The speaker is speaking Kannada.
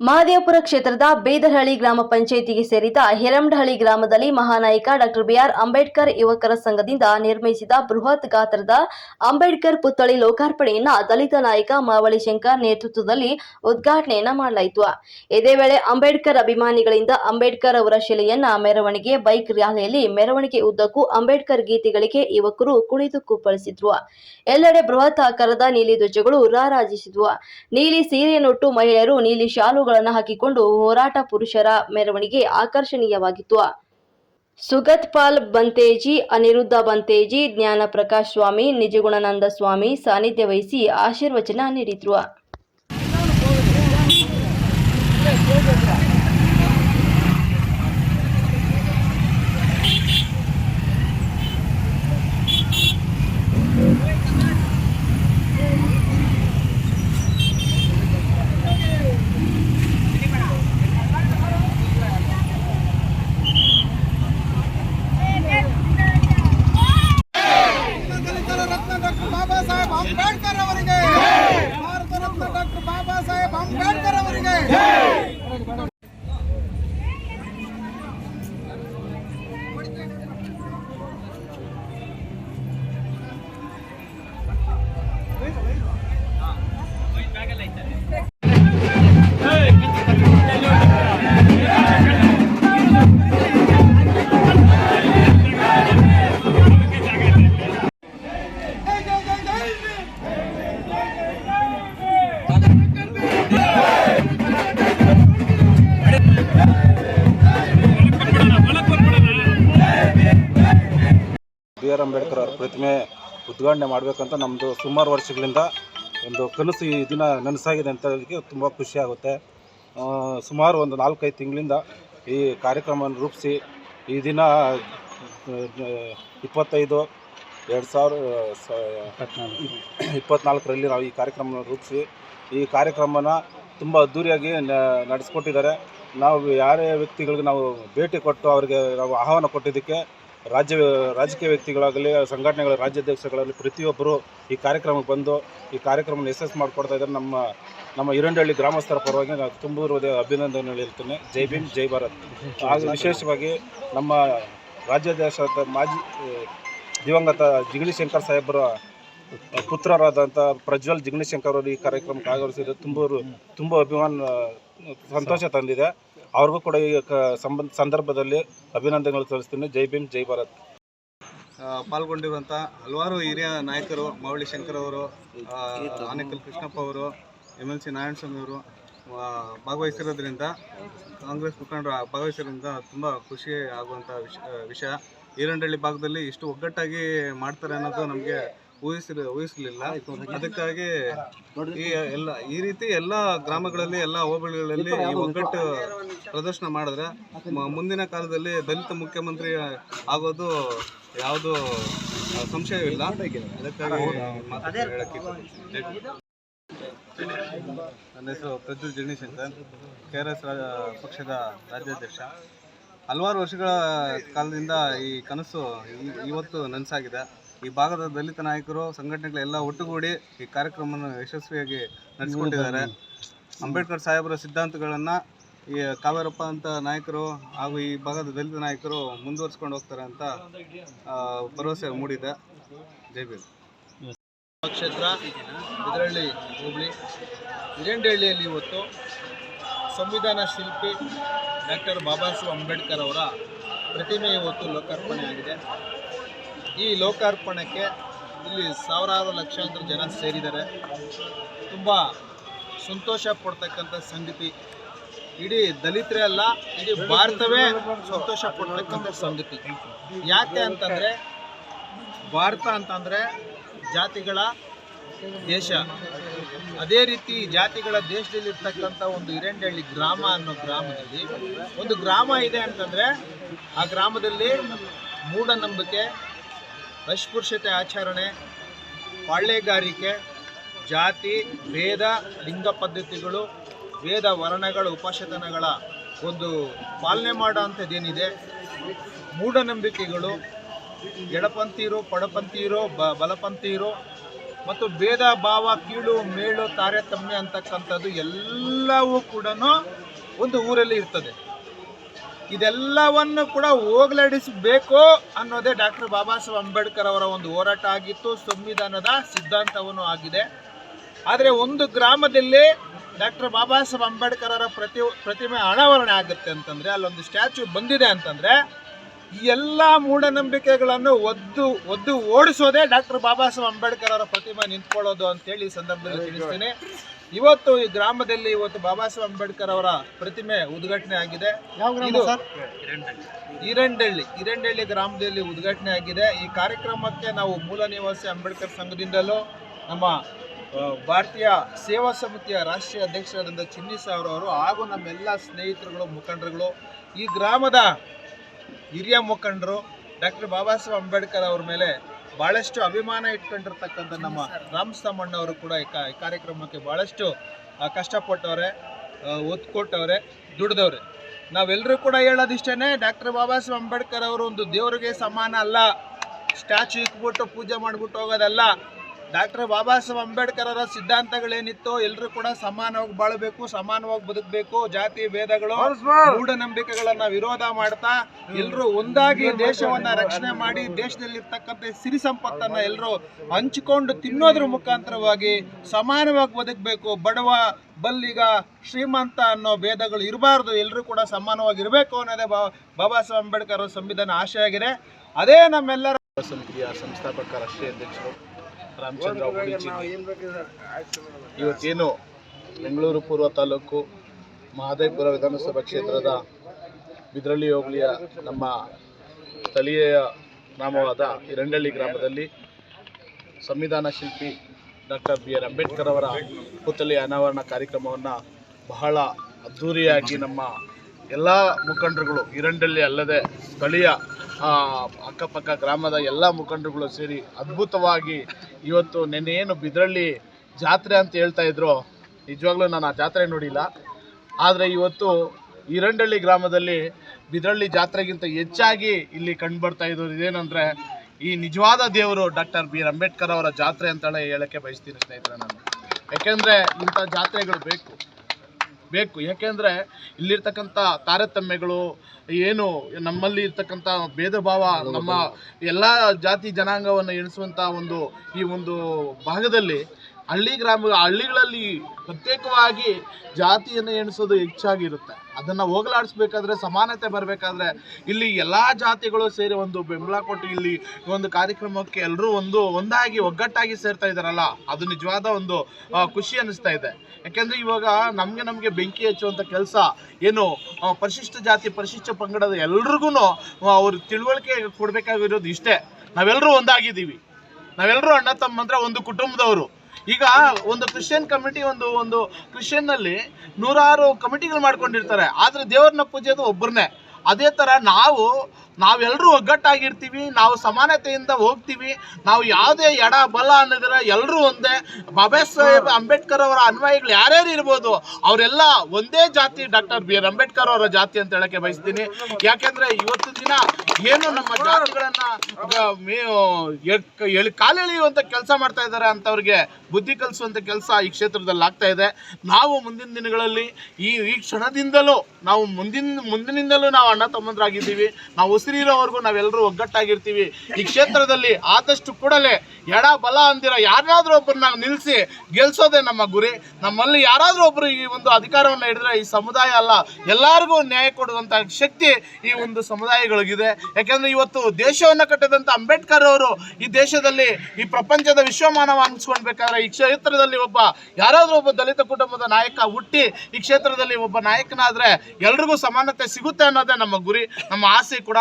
ಮಹದೇವಪುರ ಕ್ಷೇತ್ರದ ಬೇದರಹಳ್ಳಿ ಗ್ರಾಮ ಪಂಚಾಯಿತಿಗೆ ಸೇರಿದ ಹೆರಮಡಹಳ್ಳಿ ಗ್ರಾಮದಲ್ಲಿ ಮಹಾನಾಯಕ ಡಾಕ್ಟರ್ ಬಿಆರ್ ಅಂಬೇಡ್ಕರ್ ಯುವಕರ ಸಂಘದಿಂದ ನಿರ್ಮಿಸಿದ ಬೃಹತ್ ಗಾತ್ರದ ಅಂಬೇಡ್ಕರ್ ಪುತ್ಥಳಿ ಲೋಕಾರ್ಪಣೆಯನ್ನ ದಲಿತ ನಾಯಕ ಮಾವಳಿ ಶಂಕರ್ ನೇತೃತ್ವದಲ್ಲಿ ಉದ್ಘಾಟನೆಯನ್ನ ಮಾಡಲಾಯಿತು. ಇದೇ ವೇಳೆ ಅಂಬೇಡ್ಕರ್ ಅಭಿಮಾನಿಗಳಿಂದ ಅಂಬೇಡ್ಕರ್ ಅವರ ಶಿಲೆಯನ್ನ ಮೆರವಣಿಗೆ, ಬೈಕ್ ರ್ಯಾಲಿಯಲ್ಲಿ ಮೆರವಣಿಗೆ ಉದ್ದಕ್ಕೂ ಅಂಬೇಡ್ಕರ್ ಗೀತೆಗಳಿಗೆ ಯುವಕರು ಕುಣಿದು ಕುಪ್ಪಳಿಸಿದ್ರು ಎಲ್ಲೆಡೆ ಬೃಹತ್ ಆಕಾರದ ನೀಲಿ ಧ್ವಜಗಳು ರಾರಾಜಿಸಿದ್ವು. ನೀಲಿ ಸೀರೆಯನ್ನುಟ್ಟು ಮಹಿಳೆಯರು ನೀಲಿ ಶಾಲುಗಳನ್ನು ಹಾಕಿಕೊಂಡು ಹೋರಾಟ ಪುರುಷರ ಮೆರವಣಿಗೆ ಆಕರ್ಷಣೀಯವಾಗಿತ್ತು. ಸುಗತ್ ಪಾಲ್ ಬಂತೇಜಿ, ಅನಿರುದ್ಧ ಬಂತೇಜಿ ಜ್ಞಾನ ಪ್ರಕಾಶ್ ಸ್ವಾಮಿ, ನಿಜಗುಣಾನಂದ ಸ್ವಾಮಿ ಸಾನ್ನಿಧ್ಯ ವಹಿಸಿ ಆಶೀರ್ವಚನ ನೀಡಿದ್ರು. ಬಾಬಾ ಸಾಹೇಬ್ ಅಂಬೇಡ್ಕರ್ ಅವರಿಗೆ ಭಾರತ ರತ್ನ ಡಾಕ್ಟರ್ ಬಾಬಾ ಸಾಹೇಬ್ ಅಂಬೇಡ್ಕರ್ ಅಂಬೇಡ್ಕರ್ ಅವ್ರ ಪ್ರತಿಮೆ ಉದ್ಘಾಟನೆ ಮಾಡಬೇಕಂತ ನಮ್ಮದು ಸುಮಾರು ವರ್ಷಗಳಿಂದ ಒಂದು ಕನಸು ಈ ದಿನ ನನಸಾಗಿದೆ ಅಂತ ಹೇಳಲಿಕ್ಕೆ ತುಂಬ ಖುಷಿ ಆಗುತ್ತೆ. ಆ, ಸುಮಾರು ಒಂದು ನಾಲ್ಕೈದು ತಿಂಗಳಿಂದ ಈ ಕಾರ್ಯಕ್ರಮವನ್ನು ರೂಪಿಸಿ ಈ ದಿನ ಇಪ್ಪತ್ತೈದು ಎರಡು ಸಾವಿರ ಇಪ್ಪತ್ನಾಲ್ಕರಲ್ಲಿ ನಾವು ಈ ಕಾರ್ಯಕ್ರಮವನ್ನು ರೂಪಿಸಿ ಈ ಕಾರ್ಯಕ್ರಮನ ತುಂಬ ಅದ್ದೂರಿಯಾಗಿ ನಡೆಸ್ಕೊಟ್ಟಿದ್ದಾರೆ. ನಾವು ಯಾರೇ ವ್ಯಕ್ತಿಗಳಿಗೆ ನಾವು ಭೇಟಿ ಕೊಟ್ಟು ಅವರಿಗೆ ನಾವು ಆಹ್ವಾನ ಕೊಟ್ಟಿದ್ದಕ್ಕೆ ರಾಜ್ಯ ರಾಜಕೀಯ ವ್ಯಕ್ತಿಗಳಾಗಲಿ, ಸಂಘಟನೆಗಳ ರಾಜ್ಯಾಧ್ಯಕ್ಷಗಳಲ್ಲಿ ಪ್ರತಿಯೊಬ್ಬರು ಈ ಕಾರ್ಯಕ್ರಮಕ್ಕೆ ಬಂದು ಈ ಕಾರ್ಯಕ್ರಮವನ್ನು ಯಶಸ್ಸು ಮಾಡಿಕೊಡ್ತಾ ಇದ್ದಾರೆ. ನಮ್ಮ ನಮ್ಮ ಹಿರಂಡಹಳ್ಳಿ ಗ್ರಾಮಸ್ಥರ ಪರವಾಗಿ ನಾನು ತುಂಬ ಹೃದಯ ಅಭಿನಂದನೆ ಹೇಳ್ತೇನೆ. ಜೈ ಭೀಮ್, ಜೈ ಭಾರತ್. ಹಾಗೂ ವಿಶೇಷವಾಗಿ ನಮ್ಮ ರಾಜ್ಯಾಧ್ಯಕ್ಷ ಮಾಜಿ ದಿವಂಗತ ಜಿಗಣಿ ಶಂಕರ್ ಸಾಹೇಬರ ಪುತ್ರರಾದಂಥ ಪ್ರಜ್ವಲ್ ಜಿಗಣಿ ಶಂಕರ್ ಅವರು ಈ ಕಾರ್ಯಕ್ರಮಕ್ಕೆ ಆಗಮಿಸಿದ್ದು ತುಂಬ ತುಂಬ ಅಭಿಮಾನ, ಸಂತೋಷ ತಂದಿದೆ. ಅವ್ರಿಗೂ ಕೂಡ ಈ ಸಂಬಂಧ, ಸಂದರ್ಭದಲ್ಲಿ ಅಭಿನಂದನೆಗಳು ಸಲ್ಲಿಸ್ತೀನಿ. ಜೈ ಭೀಮ್, ಜೈ ಭಾರತ್. ಪಾಲ್ಗೊಂಡಿರುವಂಥ ಹಲವಾರು ಹಿರಿಯ ನಾಯಕರು ಮಾವಳಿ ಶಂಕರ್ ಅವರು ಆನೇಕಲ್ ಕೃಷ್ಣಪ್ಪ ಅವರು ಎಂ ಎಲ್ ಸಿ ನಾರಾಯಣಸ್ವಾಮಿ ಅವರು ಭಾಗವಹಿಸಿರೋದ್ರಿಂದ ಕಾಂಗ್ರೆಸ್ ಮುಖಂಡರು ಭಾಗವಹಿಸಿರೋದ್ರಿಂದ ತುಂಬ ಖುಷಿ ಆಗುವಂಥ ವಿಷ, ವಿಷಯ. ಈರಂಡಳ್ಳಿ ಭಾಗದಲ್ಲಿ ಇಷ್ಟು ಒಗ್ಗಟ್ಟಾಗಿ ಮಾಡ್ತಾರೆ ಅನ್ನೋದು ನಮಗೆ ಊಹಿಸಿರ ಊಹಿಸಲಿಲ್ಲ. ಅದಕ್ಕಾಗಿ ಈ ಎಲ್ಲ ಈ ರೀತಿ ಎಲ್ಲ ಗ್ರಾಮಗಳಲ್ಲಿ ಎಲ್ಲ ಹೋಬಳಿಗಳಲ್ಲಿ ಈ ಒಗ್ಗಟ್ಟು ಪ್ರದರ್ಶನ ಮಾಡಿದ್ರೆ ಮುಂದಿನ ಕಾಲದಲ್ಲಿ ದಲಿತ ಮುಖ್ಯಮಂತ್ರಿ ಆಗೋದು ಯಾವುದು ಸಂಶಯವಿಲ್ಲ. ಅದಕ್ಕಾಗಿ ಹೇಳಕ್ಕೆ. ನನ್ನ ಹೆಸರು Prajwal Jaganishankar K R S ಪಕ್ಷದ ರಾಜ್ಯಾಧ್ಯಕ್ಷ. ಹಲವಾರು ವರ್ಷಗಳ ಕಾಲದಿಂದ ಈ ಕನಸು ಇವತ್ತು ನನಸಾಗಿದೆ. ಈ ಭಾಗದ ದಲಿತ ನಾಯಕರು ಸಂಘಟನೆಗಳೆಲ್ಲ ಒಟ್ಟುಗೂಡಿ ಈ ಕಾರ್ಯಕ್ರಮವನ್ನು ಯಶಸ್ವಿಯಾಗಿ ನಡೆಸಿಕೊಂಡಿದ್ದಾರೆ ಅಂಬೇಡ್ಕರ್ ಸಾಹೇಬರ ಸಿದ್ಧಾಂತಗಳನ್ನು ಈ ಕಾವೇರಪ್ಪ ಅಂತ ನಾಯಕರು ಹಾಗೂ ಈ ಭಾಗದ ದಲಿತ ನಾಯಕರು ಮುಂದುವರಿಸ್ಕೊಂಡು ಹೋಗ್ತಾರೆ ಅಂತ ಭರವಸೆ ಮೂಡಿದೆ. ಜೈ ಭೀಮ್. ಕ್ಷೇತ್ರ ಇದರಳ್ಳಿ ಹುಬ್ಳಿ. ಹಿರೇಂಡಹಳ್ಳಿಯಲ್ಲಿ ಇವತ್ತು ಸಂವಿಧಾನ ಶಿಲ್ಪಿ ಡಾಕ್ಟರ್ ಬಾಬಾ ಸಾಹೇಬ್ ಅಂಬೇಡ್ಕರ್ ಅವರ ಪ್ರತಿಮೆ ಇವತ್ತು ಲೋಕಾರ್ಪಣೆ ಆಗಿದೆ ಈ ಲೋಕಾರ್ಪಣೆಗೆ ಇಲ್ಲಿ ಸಾವಿರಾರು ಲಕ್ಷಾಂತರ ಜನ ಸೇರಿದ್ದಾರೆ. ತುಂಬ ಸಂತೋಷ ಪಡ್ತಕ್ಕಂಥ ಸಂಗತಿ. ಇಡೀ ದಲಿತರೇ ಅಲ್ಲ, ಇಡೀ ಭಾರತವೇ ಸಂತೋಷ ಪಡ್ತಕ್ಕಂಥ ಸಂಗತಿ. ಯಾಕೆ ಅಂತಂದರೆ, ಭಾರತ ಅಂತಂದರೆ ಜಾತಿಗಳ ದೇಶ. ಅದೇ ರೀತಿ ಜಾತಿಗಳ ದೇಶದಲ್ಲಿರ್ತಕ್ಕಂಥ ಒಂದು ಹಿರಂಡಹಳ್ಳಿ ಗ್ರಾಮ ಅನ್ನೋ ಗ್ರಾಮದಲ್ಲಿ ಒಂದು ಗ್ರಾಮ ಇದೆ ಅಂತಂದರೆ, ಆ ಗ್ರಾಮದಲ್ಲಿ ಮೂಢನಂಬಿಕೆ ಅಸ್ಪೃಶ್ಯತೆ ಆಚರಣೆ, ಪಾಳ್ಯಗಾರಿಕೆ, ಜಾತಿ, ಭೇದ, ಲಿಂಗ ಪದ್ಧತಿಗಳು ವೇದ ವರ್ಣಗಳ ಉಪಶತನಗಳ ಒಂದು ಪಾಲನೆ ಮಾಡೋ ಅಂಥದ್ದೇನಿದೆ ಮೂಢನಂಬಿಕೆಗಳು, ಎಡಪಂಥೀರು, ಪಡಪಂಥೀರು, ಬ, ಬಲಪಂಥೀರು, ಮತ್ತು ಭೇದ, ಭಾವ, ಕೀಳು, ಮೇಳು, ತಾರತಮ್ಯ ಅಂತಕ್ಕಂಥದ್ದು ಎಲ್ಲವೂ ಕೂಡ ಒಂದು ಊರಲ್ಲಿ ಇರ್ತದೆ. ಇದೆಲ್ಲವನ್ನು ಕೂಡ ಹೋಗಲಾಡಿಸಬೇಕು ಅನ್ನೋದೇ ಡಾಕ್ಟರ್ ಬಾಬಾ ಸಾಹೇಬ್ ಅಂಬೇಡ್ಕರ್ ಅವರ ಒಂದು ಹೋರಾಟ ಆಗಿತ್ತು, ಸಂವಿಧಾನದ ಸಿದ್ಧಾಂತವನ್ನು ಆಗಿದೆ. ಆದರೆ ಒಂದು ಗ್ರಾಮದಲ್ಲಿ ಡಾಕ್ಟರ್ ಬಾಬಾ ಸಾಹೇಬ್ ಅಂಬೇಡ್ಕರ್ ಅವರ ಪ್ರತಿ, ಪ್ರತಿಮೆ ಅನಾವರಣ ಆಗುತ್ತೆ ಅಂತಂದ್ರೆ, ಅಲ್ಲೊಂದು ಸ್ಟ್ಯಾಚ್ಯೂ ಬಂದಿದೆ ಅಂತಂದ್ರೆ, ಈ ಎಲ್ಲ ಮೂಢನಂಬಿಕೆಗಳನ್ನು ಒದ್ದು ಒದ್ದು ಓಡಿಸೋದೇ ಡಾಕ್ಟರ್ ಬಾಬಾ ಸಾಹೇಬ್ ಅಂಬೇಡ್ಕರ್ ಅವರ ಪ್ರತಿಮೆ ನಿಂತ್ಕೊಳ್ಳೋದು ಅಂತೇಳಿ ಈ ಸಂದರ್ಭದಲ್ಲಿ ತಿಳಿಸ್ತೀನಿ. ಇವತ್ತು ಈ ಗ್ರಾಮದಲ್ಲಿ ಇವತ್ತು ಬಾಬಾ ಸಾಹೇಬ್ ಅಂಬೇಡ್ಕರ್ ಅವರ ಪ್ರತಿಮೆ ಉದ್ಘಾಟನೆ ಆಗಿದೆ. ಇದು ಈರಂಡಳ್ಳಿ ಈರಂಡಳ್ಳಿ ಗ್ರಾಮದಲ್ಲಿ ಉದ್ಘಾಟನೆ ಆಗಿದೆ. ಈ ಕಾರ್ಯಕ್ರಮಕ್ಕೆ ನಾವು ಮೂಲ ನಿವಾಸಿ ಅಂಬೇಡ್ಕರ್ ಸಂಘದಿಂದಲೂ ನಮ್ಮ ಭಾರತೀಯ ಸೇವಾ ಸಮಿತಿಯ ರಾಷ್ಟ್ರೀಯ ಅಧ್ಯಕ್ಷರಾದಂಥ ಚಿನ್ನಿ ಸಾವ್ರವರು ಹಾಗೂ ನಮ್ಮೆಲ್ಲ ಸ್ನೇಹಿತರುಗಳು ಮುಖಂಡರುಗಳು ಈ ಗ್ರಾಮದ ಹಿರಿಯ ಮುಖಂಡರು ಡಾಕ್ಟರ್ ಬಾಬಾ ಸಾಹೇಬ್ ಅಂಬೇಡ್ಕರ್ ಅವ್ರ ಮೇಲೆ ಭಾಳಷ್ಟು ಅಭಿಮಾನ ಇಟ್ಕೊಂಡಿರ್ತಕ್ಕಂಥ ನಮ್ಮ ರಾಮ್ ಅವರು ಕೂಡ ಈ ಕಾರ್ಯಕ್ರಮಕ್ಕೆ ಭಾಳಷ್ಟು ಆ, ಕಷ್ಟಪಟ್ಟವ್ರೆ ಒತ್ತು ಕೊಟ್ಟವ್ರೆ ದುಡ್ದವ್ರೆ. ನಾವೆಲ್ಲರೂ ಕೂಡ ಹೇಳೋದಿಷ್ಟೇ ಡಾಕ್ಟರ್ ಬಾಬಾ ಸಾಹೇಬ್ ಅಂಬೇಡ್ಕರ್ ಅವರು ಒಂದು ದೇವರಿಗೆ ಸಮಾನ ಅಲ್ಲ. ಸ್ಟ್ಯಾಚು ಇಕ್ಬಿಟ್ಟು ಪೂಜೆ ಮಾಡಿಬಿಟ್ಟು ಹೋಗೋದಲ್ಲ. ಡಾಕ್ಟರ್ ಬಾಬಾ ಸಾಹೇಬ್ ಅಂಬೇಡ್ಕರ್ ಅವರ ಸಿದ್ಧಾಂತಗಳೇನಿತ್ತು ಎಲ್ಲರೂ ಕೂಡ ಸಮಾನವಾಗಿ ಬಾಳಬೇಕು ಸಮಾನವಾಗಿ ಬದುಕಬೇಕು ಜಾತಿ ಭೇದಗಳು ಮೂಢನಂಬಿಕೆಗಳನ್ನ ವಿರೋಧ ಮಾಡ್ತಾ ಎಲ್ಲರೂ ಒಂದಾಗಿ ದೇಶವನ್ನ ರಕ್ಷಣೆ ಮಾಡಿ ದೇಶದಲ್ಲಿರ್ತಕ್ಕಂಥ ಸಿರಿ ಸಂಪತ್ತನ್ನ ಎಲ್ಲರೂ ಹಂಚಿಕೊಂಡು ತಿನ್ನೋದ್ರ ಮುಖಾಂತರವಾಗಿ ಸಮಾನವಾಗಿ ಬದುಕಬೇಕು. ಬಡವ ಬಲ್ಲಿಗ ಶ್ರೀಮಂತ ಅನ್ನೋ ಭೇದಗಳು ಇರಬಾರ್ದು. ಎಲ್ಲರೂ ಕೂಡ ಸಮಾನವಾಗಿರಬೇಕು ಅನ್ನೋದೇ ಬಾ ಬಾಬಾ ಸಾಹೇಬ್ ಅಂಬೇಡ್ಕರ್ ಅವರ ಸಂವಿಧಾನ ಆಶೆಯಾಗಿದೆ. ಆಗಿದೆ ಅದೇ ನಮ್ಮೆಲ್ಲರ ಸಮಿತಿಯ ಸಂಸ್ಥಾಪಕ ರಾಷ್ಟ್ರೀಯ ಅಧ್ಯಕ್ಷರು. ರಾಮಚಂದ್ರ ಇವತ್ತೇನು ಬೆಂಗಳೂರು ಪೂರ್ವ ತಾಲೂಕು ಮಹದೇವಪುರ ವಿಧಾನಸಭಾ ಕ್ಷೇತ್ರದ ಬಿದ್ರಳ್ಳಿ ಹೋಬಳಿಯ ನಮ್ಮ ಸ್ಥಳೀಯ ಗ್ರಾಮವಾದ ಇರಂಡಳ್ಳಿ ಗ್ರಾಮದಲ್ಲಿ ಸಂವಿಧಾನ ಶಿಲ್ಪಿ ಡಾಕ್ಟರ್ ಬಿ ಆರ್ ಅಂಬೇಡ್ಕರ್ ಅವರ ಪುತ್ಥಳಿ ಅನಾವರಣ ಕಾರ್ಯಕ್ರಮವನ್ನು ಬಹಳ ಅದ್ಧೂರಿಯಾಗಿ ನಮ್ಮ ಎಲ್ಲ ಮುಖಂಡರುಗಳು ಇರಂಡಳ್ಳಿ ಅಲ್ಲದೆ ಸ್ಥಳೀಯ ಅಕ್ಕಪಕ್ಕ ಗ್ರಾಮದ ಎಲ್ಲ ಮುಖಂಡರುಗಳು ಸೇರಿ ಅದ್ಭುತವಾಗಿ ಇವತ್ತು ನೆನ್ನೆ ಏನು ಬಿದ್ರಳ್ಳಿ ಜಾತ್ರೆ ಅಂತ ಹೇಳ್ತಾ ಇದ್ರು, ನಿಜವಾಗ್ಲೂ ನಾನು ಆ ಜಾತ್ರೆ ನೋಡಿಲ್ಲ. ಆದರೆ ಇವತ್ತು ಈರಂಡಳ್ಳಿ ಗ್ರಾಮದಲ್ಲಿ ಬಿದ್ರಳ್ಳಿ ಜಾತ್ರೆಗಿಂತ ಹೆಚ್ಚಾಗಿ ಇಲ್ಲಿ ಕಂಡುಬರ್ತಾ ಇರೋದು ಇದೇನೆಂದರೆ ಈ ನಿಜವಾದ ದೇವರು ಡಾಕ್ಟರ್ ಬಿ ಆರ್ ಅಂಬೇಡ್ಕರ್ ಅವರ ಜಾತ್ರೆ ಅಂತಲೇ ಹೇಳಕ್ಕೆ ಬಯಸ್ತೀನಿ ಸ್ನೇಹಿತರೆ ನಾನು. ಯಾಕೆಂದರೆ ಇಂಥ ಜಾತ್ರೆಗಳು ಬೇಕು. ಬೇಕು. ಯಾಕೆಂದರೆ ಇಲ್ಲಿರ್ತಕ್ಕಂಥ ತಾರತಮ್ಯಗಳು ಏನು ನಮ್ಮಲ್ಲಿ ಇರ್ತಕ್ಕಂಥ ಭೇದ ಭಾವ ನಮ್ಮ ಎಲ್ಲ ಜಾತಿ ಜನಾಂಗವನ್ನು ಎಣಿಸುವಂಥ ಒಂದು ಈ ಒಂದು ಭಾಗದಲ್ಲಿ ಹಳ್ಳಿ ಗ್ರಾಮ, ಹಳ್ಳಿಗಳಲ್ಲಿ ಪ್ರತ್ಯೇಕವಾಗಿ ಜಾತಿಯನ್ನು ಎಣಿಸೋದು ಹೆಚ್ಚಾಗಿರುತ್ತೆ. ಅದನ್ನು ಹೋಗಲಾಡಿಸ್ಬೇಕಾದ್ರೆ, ಸಮಾನತೆ ಬರಬೇಕಾದ್ರೆ ಇಲ್ಲಿ ಎಲ್ಲ ಜಾತಿಗಳು ಸೇರಿ ಒಂದು ಬೆಂಬಲ ಕೊಟ್ಟು ಇಲ್ಲಿ ಒಂದು ಕಾರ್ಯಕ್ರಮಕ್ಕೆ ಎಲ್ಲರೂ ಒಂದು ಒಂದಾಗಿ, ಒಗ್ಗಟ್ಟಾಗಿ ಸೇರ್ತಾ ಇದ್ದಾರಲ್ಲ, ಅದು ನಿಜವಾದ ಒಂದು ಖುಷಿ ಅನ್ನಿಸ್ತಾ ಇದೆ. ಯಾಕೆಂದರೆ ಇವಾಗ ನಮಗೆ ನಮಗೆ ಬೆಂಕಿ ಹಚ್ಚುವಂಥ ಕೆಲಸ ಏನು ಪರಿಶಿಷ್ಟ ಜಾತಿ, ಪರಿಶಿಷ್ಟ ಪಂಗಡದ ಎಲ್ರಿಗೂ ಅವ್ರ ತಿಳುವಳಿಕೆ ಕೊಡಬೇಕಾಗಿರೋದು ಇಷ್ಟೇ. ನಾವೆಲ್ಲರೂ ಒಂದಾಗಿದ್ದೀವಿ. ನಾವೆಲ್ಲರೂ ಅಣ್ಣ ತಮ್ಮಂದ್ರೆ ಒಂದು ಕುಟುಂಬದವರು. ಈಗ ಒಂದು ಕ್ರಿಶ್ಚಿಯನ್ ಕಮಿಟಿ ಒಂದು ಒಂದು ಕ್ರಿಶ್ಚಿಯನ್ನಲ್ಲಿ ನೂರಾರು ಕಮಿಟಿಗಳು ಮಾಡ್ಕೊಂಡಿರ್ತಾರೆ. ಆದರೆ ದೇವ್ರನ್ನ ಪೂಜೆದು ಒಬ್ಬರನ್ನೇ ಅದೇ ಥರ ನಾವು ನಾವೆಲ್ಲರೂ ಒಗ್ಗಟ್ಟಾಗಿರ್ತೀವಿ, ನಾವು ಸಮಾನತೆಯಿಂದ ಹೋಗ್ತೀವಿ, ನಾವು ಯಾವುದೇ ಎಡ, ಬಲ ಅನ್ನೋದಿರ ಎಲ್ಲರೂ ಒಂದೇ. ಬಾಬಾ ಸಾಹೇಬ್, ಅಂಬೇಡ್ಕರ್ ಅವರ ಅನ್ವಯಗಳು ಯಾರ್ಯಾರು ಇರ್ಬೋದು, ಅವರೆಲ್ಲ ಒಂದೇ ಜಾತಿ ಡಾಕ್ಟರ್ ಬಿ ಆರ್ ಅಂಬೇಡ್ಕರ್ ಅವರ ಜಾತಿ ಅಂತ ಹೇಳಕ್ಕೆ ಬಯಸ್ತೀನಿ. ಯಾಕೆಂದ್ರೆ ಇವತ್ತು ದಿನ ಏನು ನಮ್ಮ ಜಾತಿಗಳನ್ನ ಕಾಲೆಳೆಯುವಂತ ಕೆಲಸ ಮಾಡ್ತಾ ಇದ್ದಾರೆ ಅಂತವ್ರಿಗೆ ಬುದ್ಧಿ ಕಲಿಸುವಂತ ಕೆಲಸ ಈ ಕ್ಷೇತ್ರದಲ್ಲಿ ಆಗ್ತಾ ಇದೆ. ನಾವು ಮುಂದಿನ ದಿನಗಳಲ್ಲಿ ಈ ಈ ಕ್ಷಣದಿಂದಲೂ, ನಾವು ಮುಂದಿನ, ಮುಂದಿನಿಂದಲೂ ನಾವು ಅಣ್ಣ ತಮ್ಮಂದ್ರಾಗಿದ್ದೀವಿ. ನಾವು ಉಸಿರಿರೋವರೆಗೂ ನಾವೆಲ್ಲರೂ ಒಗ್ಗಟ್ಟಾಗಿರ್ತೀವಿ. ಈ ಕ್ಷೇತ್ರದಲ್ಲಿ ಆದಷ್ಟು ಕೂಡಲೇ ಎಡ ಬಲ ಅಂದಿರ ಯಾರನ್ನಾದ್ರೂ ಒಬ್ಬರನ್ನ ನಿಲ್ಲಿಸಿ ಗೆಲ್ಸೋದೇ ನಮ್ಮ ಗುರಿ. ನಮ್ಮಲ್ಲಿ ಯಾರಾದರೂ ಒಬ್ಬರು ಈ ಒಂದು ಅಧಿಕಾರವನ್ನು ಹಿಡಿದ್ರೆ ಈ ಸಮುದಾಯ ಅಲ್ಲ. ಎಲ್ಲರಿಗೂ ನ್ಯಾಯ ಕೊಡುವಂಥ ಶಕ್ತಿ ಈ ಒಂದು ಸಮುದಾಯಗಳಿಗಿದೆ. ಯಾಕಂದ್ರೆ ಇವತ್ತು ದೇಶವನ್ನ ಕಟ್ಟಿದಂಥ ಅಂಬೇಡ್ಕರ್ ಅವರು ಈ ದೇಶದಲ್ಲಿ ಈ ಪ್ರಪಂಚದ ವಿಶ್ವಮಾನವ ಅನ್ಸ್ಕೊಳ್ಬೇಕಾದ್ರೆ ಈ ಕ್ಷೇತ್ರದಲ್ಲಿ ಒಬ್ಬ ಯಾರಾದ್ರೂ ಒಬ್ಬ ದಲಿತ ಕುಟುಂಬದ ನಾಯಕ ಹುಟ್ಟಿ ಈ ಕ್ಷೇತ್ರದಲ್ಲಿ ಒಬ್ಬ ನಾಯಕನಾದರೆ ಎಲ್ರಿಗೂ ಸಮಾನತೆ ಸಿಗುತ್ತೆ ಅನ್ನೋದೇ ನಮ್ಮ ಗುರಿ ನಮ್ಮ ಆಸೆ ಕೂಡ